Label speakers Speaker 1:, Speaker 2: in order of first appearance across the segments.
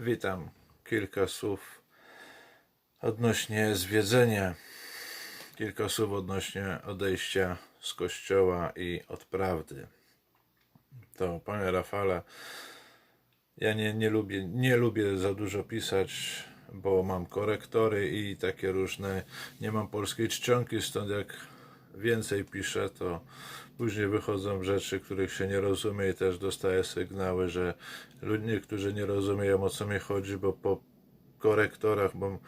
Speaker 1: Witam. Kilka słów odnośnie zwiedzenia, kilka słów odnośnie odejścia z kościoła i od prawdy. To, panie Rafale, ja nie, nie, lubię, nie lubię za dużo pisać, bo mam korektory i takie różne. Nie mam polskiej czcionki, stąd jak więcej piszę, to później wychodzą rzeczy, których się nie rozumie i też dostaję sygnały, że ludzie, niektórzy nie rozumieją o co mi chodzi, bo po korektorach, bo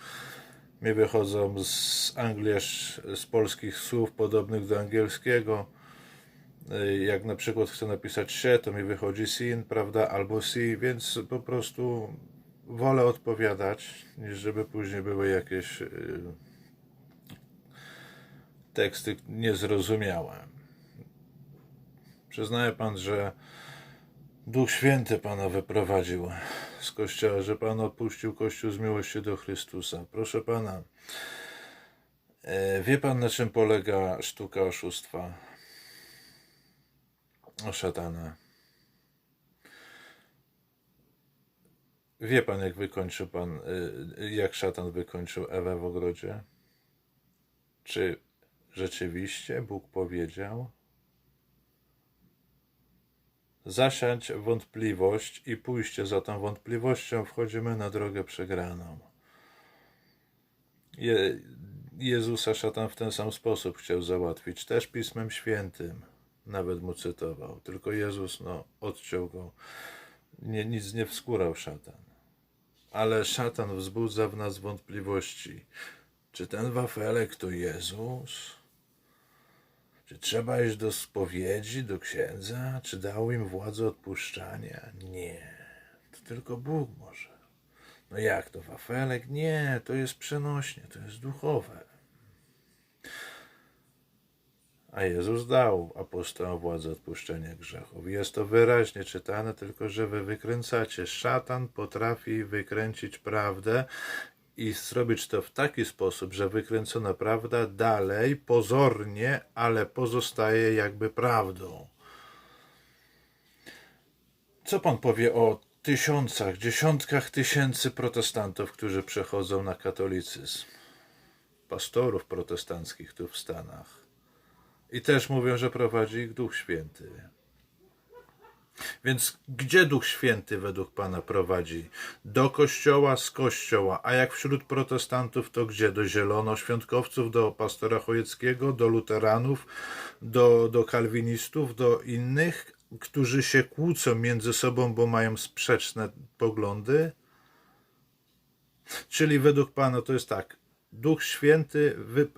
Speaker 1: mi wychodzą z Anglii, aż z polskich słów podobnych do angielskiego. Y, Jak na przykład chcę napisać się, to mi wychodzi sin, prawda, albo si, więc po prostu wolę odpowiadać, niż żeby później były jakieś y, teksty niezrozumiałe. Przyznaje pan, że Duch Święty pana wyprowadził z kościoła, że pan opuścił kościół z miłości do Chrystusa. Proszę pana, e, wie pan na czym polega sztuka oszustwa? O szatana. Wie pan, jak wykończył pan, y, jak szatan wykończył Ewę w ogrodzie? Czy rzeczywiście Bóg powiedział? Zasiać wątpliwość i pójście za tą wątpliwością wchodzimy na drogę przegraną. Je, Jezusa szatan w ten sam sposób chciał załatwić, też Pismem Świętym, nawet mu cytował. Tylko Jezus no, odciął go, nie, nic nie wskórał szatan. Ale szatan wzbudza w nas wątpliwości. Czy ten wafelek to Jezus? Czy trzeba iść do spowiedzi, do księdza? Czy dał im władzę odpuszczania? Nie. To tylko Bóg może. No jak to wafelek? Nie, to jest przenośnie, to jest duchowe. A Jezus dał apostołom władzę odpuszczenia grzechów. Jest to wyraźnie czytane, tylko że wy wykręcacie. Szatan potrafi wykręcić prawdę i zrobić to w taki sposób, że wykręcona prawda dalej, pozornie, ale pozostaje jakby prawdą. Co pan powie o tysiącach, dziesiątkach tysięcy protestantów, którzy przechodzą na katolicyzm? Pastorów protestanckich tu w Stanach. I też mówią, że prowadzi ich Duch Święty. Więc gdzie Duch Święty według Pana prowadzi? Do kościoła, z kościoła. A jak wśród protestantów, to gdzie? Do zielonoświątkowców, do pastora Chojeckiego, do luteranów, do, do kalwinistów, do innych, którzy się kłócą między sobą, bo mają sprzeczne poglądy? Czyli według Pana to jest tak. Duch Święty wy,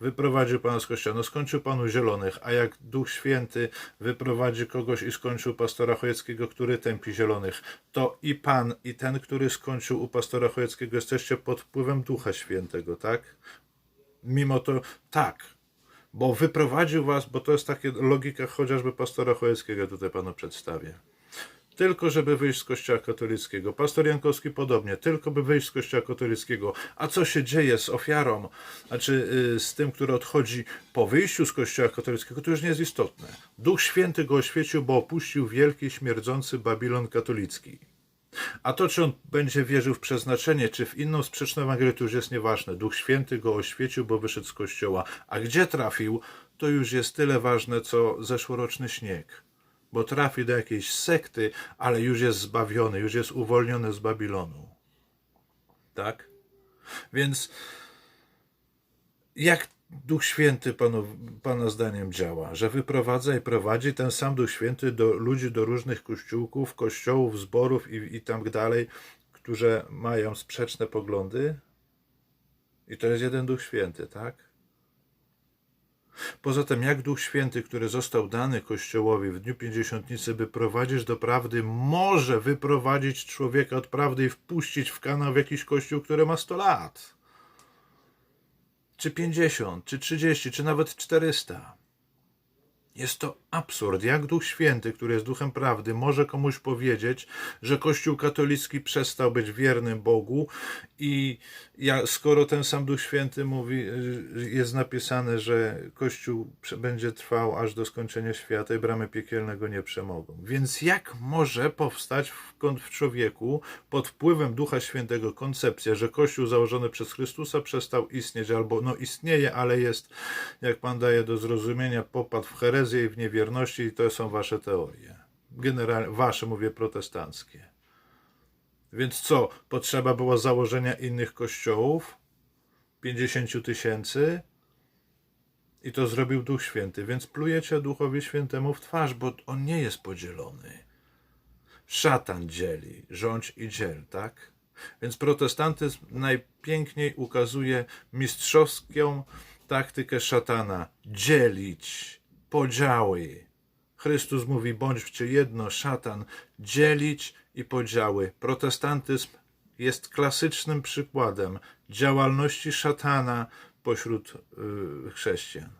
Speaker 1: wyprowadził Pana z kościoła. No skończył Pan u Zielonych, a jak Duch Święty wyprowadzi kogoś i skończył pastora Chojeckiego, który tępi Zielonych, to i Pan, i ten, który skończył u pastora Chojeckiego, jesteście pod wpływem Ducha Świętego, tak? Mimo to, tak, bo wyprowadził Was, bo to jest taka logika chociażby pastora Chojeckiego, tutaj Panu przedstawię tylko żeby wyjść z kościoła katolickiego. Pastor Jankowski podobnie, tylko by wyjść z kościoła katolickiego. A co się dzieje z ofiarą, znaczy y, z tym, który odchodzi po wyjściu z kościoła katolickiego, to już nie jest istotne. Duch Święty go oświecił, bo opuścił wielki, śmierdzący Babilon katolicki. A to, czy on będzie wierzył w przeznaczenie, czy w inną sprzeczną Ewangelię, to już jest nieważne. Duch Święty go oświecił, bo wyszedł z kościoła. A gdzie trafił, to już jest tyle ważne, co zeszłoroczny śnieg bo trafi do jakiejś sekty, ale już jest zbawiony, już jest uwolniony z Babilonu. Tak? Więc jak Duch Święty panu, Pana zdaniem działa? Że wyprowadza i prowadzi ten sam Duch Święty do ludzi, do różnych kościółków, kościołów, zborów i, i tam dalej, którzy mają sprzeczne poglądy? I to jest jeden Duch Święty, tak? Poza tym, jak Duch Święty, który został dany Kościołowi w Dniu Pięćdziesiątnicy, by prowadzić do prawdy, może wyprowadzić człowieka od prawdy i wpuścić w kanał w jakiś kościół, który ma 100 lat? Czy 50, czy 30, czy nawet 400? Jest to absurd. Jak Duch Święty, który jest Duchem Prawdy, może komuś powiedzieć, że Kościół katolicki przestał być wiernym Bogu i ja, skoro ten sam Duch Święty mówi, y, jest napisane, że Kościół będzie trwał aż do skończenia świata i bramy piekielne go nie przemogą. Więc jak może powstać w człowieku pod wpływem Ducha Świętego koncepcja, że Kościół założony przez Chrystusa przestał istnieć, albo no istnieje, ale jest, jak Pan daje do zrozumienia, popadł w herezję i w niewierności i to są wasze teorie. Generalnie, wasze mówię protestanckie. Więc co, potrzeba było założenia innych kościołów? 50 tysięcy? I to zrobił Duch Święty, więc plujecie Duchowi Świętemu w twarz, bo on nie jest podzielony. Szatan dzieli, rządź i dziel, tak? Więc protestantyzm najpiękniej ukazuje mistrzowską taktykę szatana dzielić, podziały. Chrystus mówi: bądźcie jedno, szatan dzielić i podziały. Protestantyzm jest klasycznym przykładem działalności szatana pośród y, chrześcijan.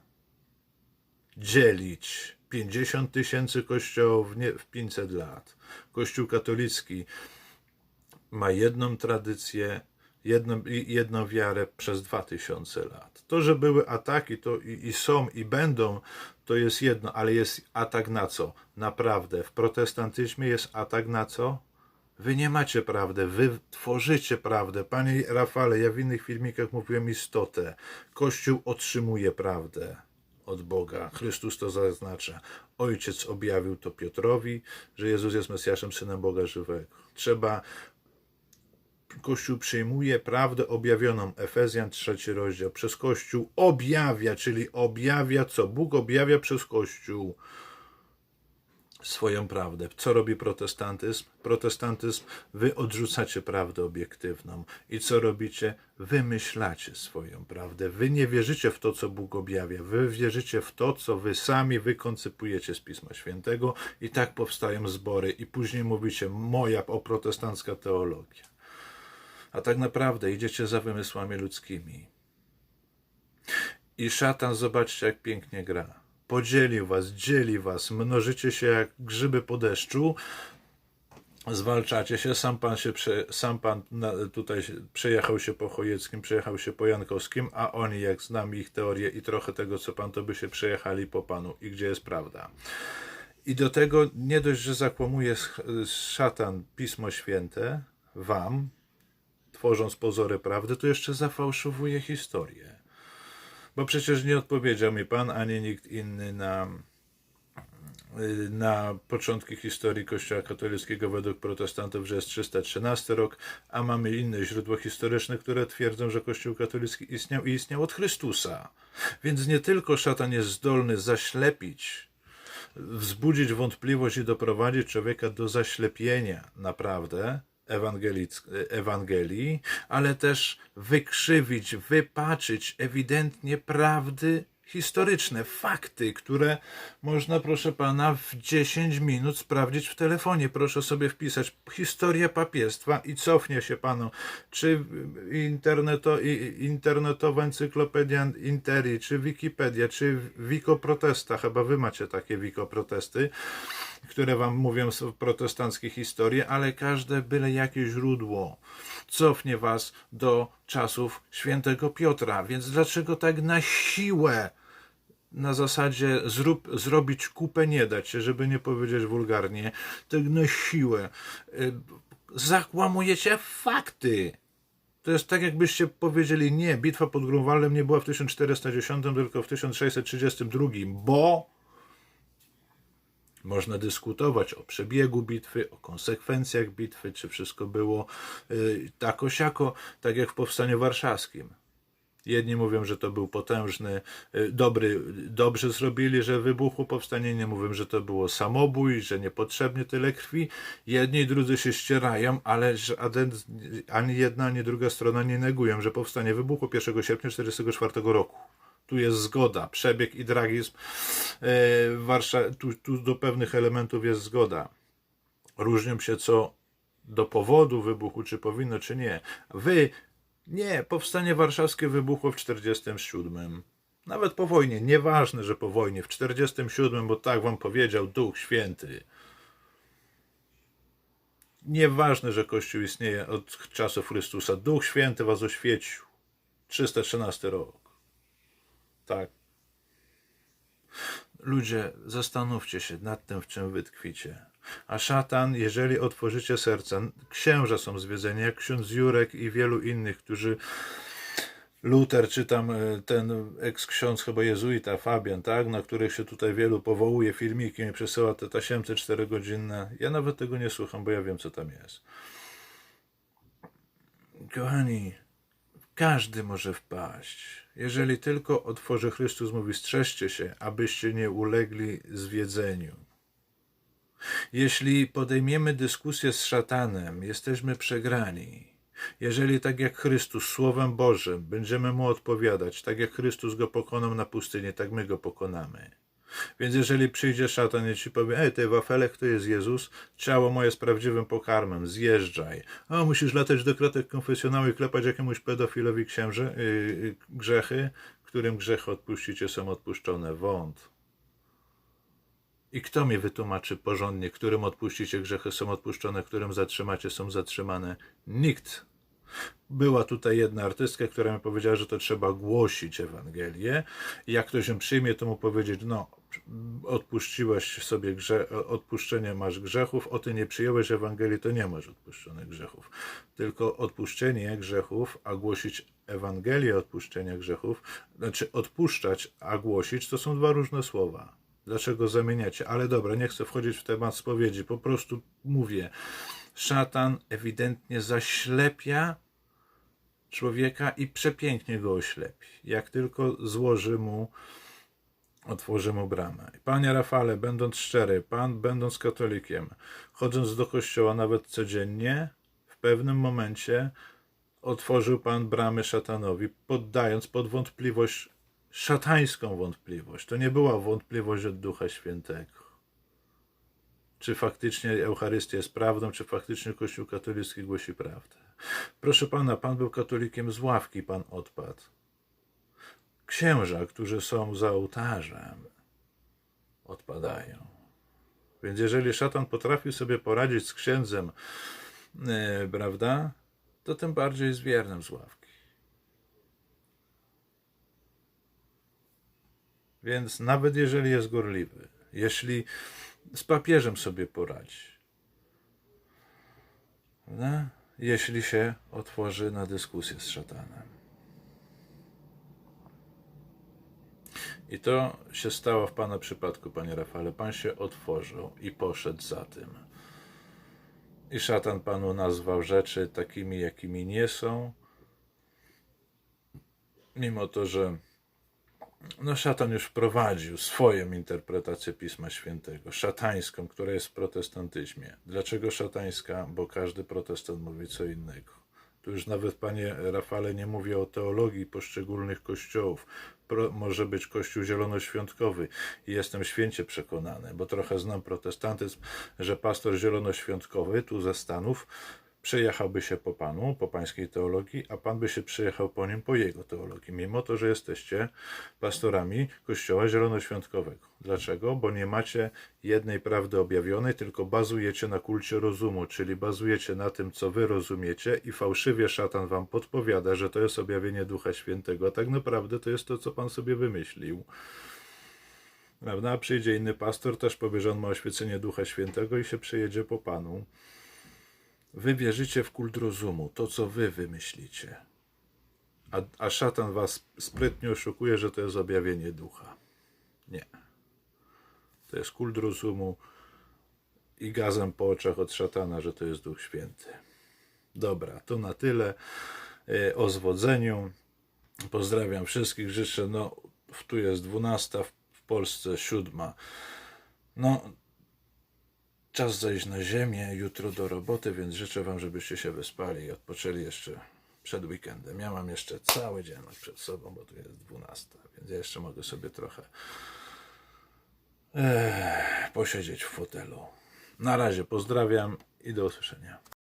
Speaker 1: Dzielić 50 tysięcy kościołów w 500 lat. Kościół katolicki ma jedną tradycję, jedną, jedną wiarę przez 2000 lat. To, że były ataki to i, i są i będą, to jest jedno, ale jest atak na co? Naprawdę. W protestantyzmie jest atak na co? Wy nie macie prawdy, wy tworzycie prawdę. Panie Rafale, ja w innych filmikach mówiłem istotę. Kościół otrzymuje prawdę od Boga. Chrystus to zaznacza. Ojciec objawił to Piotrowi, że Jezus jest Mesjaszem, Synem Boga żywego. Trzeba Kościół przyjmuje prawdę objawioną. Efezjan trzeci rozdział. Przez Kościół objawia, czyli objawia co? Bóg objawia przez Kościół swoją prawdę. Co robi protestantyzm? Protestantyzm, wy odrzucacie prawdę obiektywną. I co robicie? Wymyślacie swoją prawdę. Wy nie wierzycie w to, co Bóg objawia. Wy wierzycie w to, co wy sami wykoncypujecie z Pisma Świętego i tak powstają zbory. I później mówicie, moja oprotestancka teologia. A tak naprawdę idziecie za wymysłami ludzkimi. I szatan, zobaczcie, jak pięknie gra. Podzielił was, dzieli was, mnożycie się jak grzyby po deszczu, zwalczacie się. Sam pan się prze, sam pan na, tutaj przejechał się po Chojeckim, przejechał się po Jankowskim, a oni, jak znam ich teorię i trochę tego, co pan, to by się przejechali po panu. I gdzie jest prawda? I do tego nie dość, że zakłamuje szatan Pismo Święte wam, tworząc pozory prawdy, to jeszcze zafałszowuje historię. Bo przecież nie odpowiedział mi pan, ani nikt inny na, na początki historii Kościoła katolickiego według protestantów, że jest 313 rok, a mamy inne źródła historyczne, które twierdzą, że Kościół katolicki istniał i istniał od Chrystusa. Więc nie tylko szatan jest zdolny zaślepić, wzbudzić wątpliwość i doprowadzić człowieka do zaślepienia naprawdę Ewangelii, ale też wykrzywić, wypaczyć ewidentnie prawdy historyczne, fakty, które można, proszę pana, w 10 minut sprawdzić w telefonie. Proszę sobie wpisać historia papiestwa i cofnie się panu, czy interneto, internetowa encyklopedia Interi, czy Wikipedia, czy Wikoprotesta, chyba wy macie takie Wikoprotesty, które wam mówią protestanckie historie, ale każde byle jakie źródło cofnie was do czasów świętego Piotra. Więc dlaczego tak na siłę na zasadzie zrób, zrobić kupę nie dać się, żeby nie powiedzieć wulgarnie, tak na siłę. Y, Zakłamujecie fakty. To jest tak, jakbyście powiedzieli, nie, bitwa pod Grunwaldem nie była w 1410, tylko w 1632, bo można dyskutować o przebiegu bitwy, o konsekwencjach bitwy, czy wszystko było y, tak osiako, tak jak w Powstaniu Warszawskim. Jedni mówią, że to był potężny, y, dobry, dobrze zrobili, że wybuchło powstanie. Nie mówią, że to było samobój, że niepotrzebnie tyle krwi. Jedni i drudzy się ścierają, ale ani jedna, ani druga strona nie negują, że powstanie wybuchło 1 sierpnia 1944 roku. Tu jest zgoda, przebieg i dragizm. Warsza- tu, tu do pewnych elementów jest zgoda. Różnią się co do powodu wybuchu, czy powinno, czy nie. Wy, nie, powstanie warszawskie wybuchło w 47. Nawet po wojnie, nieważne, że po wojnie, w 47, bo tak wam powiedział Duch Święty. Nieważne, że Kościół istnieje od czasów Chrystusa. Duch Święty was oświecił. 313 rok. Tak. Ludzie, zastanówcie się nad tym, w czym wy tkwicie. A szatan, jeżeli otworzycie serca, księża są zwiedzeni, jak ksiądz Jurek i wielu innych, którzy Luter, czy tam e, ten eks-ksiądz chyba jezuita, Fabian, tak, na których się tutaj wielu powołuje, filmiki mi przesyła te tasiemce czterogodzinne. Ja nawet tego nie słucham, bo ja wiem, co tam jest. Kochani, każdy może wpaść. Jeżeli tylko otworzy Chrystus, mówi, strzeżcie się, abyście nie ulegli zwiedzeniu. Jeśli podejmiemy dyskusję z szatanem, jesteśmy przegrani. Jeżeli tak jak Chrystus Słowem Bożym będziemy Mu odpowiadać, tak jak Chrystus go pokonał na pustyni, tak my go pokonamy. Więc jeżeli przyjdzie szatan i ci powie, ej, ty wafelek to jest Jezus, ciało moje z prawdziwym pokarmem, zjeżdżaj. A musisz latać do kratek konfesjonału i klepać jakiemuś pedofilowi księży, yy, grzechy, którym grzechy odpuścicie są odpuszczone. Wąt. I kto mi wytłumaczy porządnie, którym odpuścicie grzechy są odpuszczone, którym zatrzymacie są zatrzymane? Nikt. Była tutaj jedna artystka, która mi powiedziała, że to trzeba głosić Ewangelię. I jak ktoś ją przyjmie, to mu powiedzieć, no, odpuściłeś sobie grze, odpuszczenie masz grzechów, o ty nie przyjąłeś Ewangelii, to nie masz odpuszczonych grzechów. Tylko odpuszczenie grzechów, a głosić Ewangelię odpuszczenia grzechów, znaczy odpuszczać, a głosić, to są dwa różne słowa. Dlaczego zamieniacie? Ale dobra, nie chcę wchodzić w temat spowiedzi, po prostu mówię. Szatan ewidentnie zaślepia człowieka i przepięknie go oślepi. Jak tylko złoży mu, otworzy mu bramę. Panie Rafale, będąc szczery, pan będąc katolikiem, chodząc do kościoła nawet codziennie, w pewnym momencie otworzył pan bramy szatanowi, poddając pod wątpliwość szatańską wątpliwość. To nie była wątpliwość od Ducha Świętego. Czy faktycznie Eucharystia jest prawdą, czy faktycznie Kościół katolicki głosi prawdę. Proszę pana, pan był katolikiem z ławki, pan odpadł. Księża, którzy są za ołtarzem, odpadają. Więc jeżeli szatan potrafił sobie poradzić z księdzem, yy, prawda, to tym bardziej z wiernym z ławki. Więc nawet jeżeli jest gorliwy, jeśli z papieżem sobie poradzi, no, jeśli się otworzy na dyskusję z szatanem. I to się stało w Pana przypadku, Panie Rafale. Pan się otworzył i poszedł za tym. I szatan Panu nazwał rzeczy takimi, jakimi nie są, mimo to, że no szatan już wprowadził swoją interpretację Pisma Świętego, szatańską, która jest w protestantyzmie. Dlaczego szatańska? Bo każdy protestant mówi co innego. Tu już nawet, panie Rafale, nie mówię o teologii poszczególnych kościołów. Pro, może być kościół zielonoświątkowy i jestem święcie przekonany, bo trochę znam protestantyzm, że pastor zielonoświątkowy tu ze Stanów przejechałby się po Panu, po Pańskiej teologii, a Pan by się przejechał po nim, po Jego teologii, mimo to, że jesteście pastorami Kościoła Zielonoświątkowego. Dlaczego? Bo nie macie jednej prawdy objawionej, tylko bazujecie na kulcie rozumu, czyli bazujecie na tym, co wy rozumiecie i fałszywie szatan wam podpowiada, że to jest objawienie Ducha Świętego, a tak naprawdę to jest to, co Pan sobie wymyślił. Prawda? Przyjdzie inny pastor, też powie, że on ma oświecenie Ducha Świętego i się przejedzie po Panu. Wy wierzycie w kult rozumu, to co wy wymyślicie. A, a szatan was sprytnie oszukuje, że to jest objawienie ducha. Nie. To jest kult rozumu i gazem po oczach od szatana, że to jest Duch Święty. Dobra, to na tyle e, o zwodzeniu. Pozdrawiam wszystkich, życzę, no tu jest 12, w Polsce 7. No, Czas zejść na ziemię, jutro do roboty, więc życzę Wam, żebyście się wyspali i odpoczęli jeszcze przed weekendem. Ja mam jeszcze cały dzień przed sobą, bo tu jest 12, więc ja jeszcze mogę sobie trochę eh, posiedzieć w fotelu. Na razie pozdrawiam i do usłyszenia.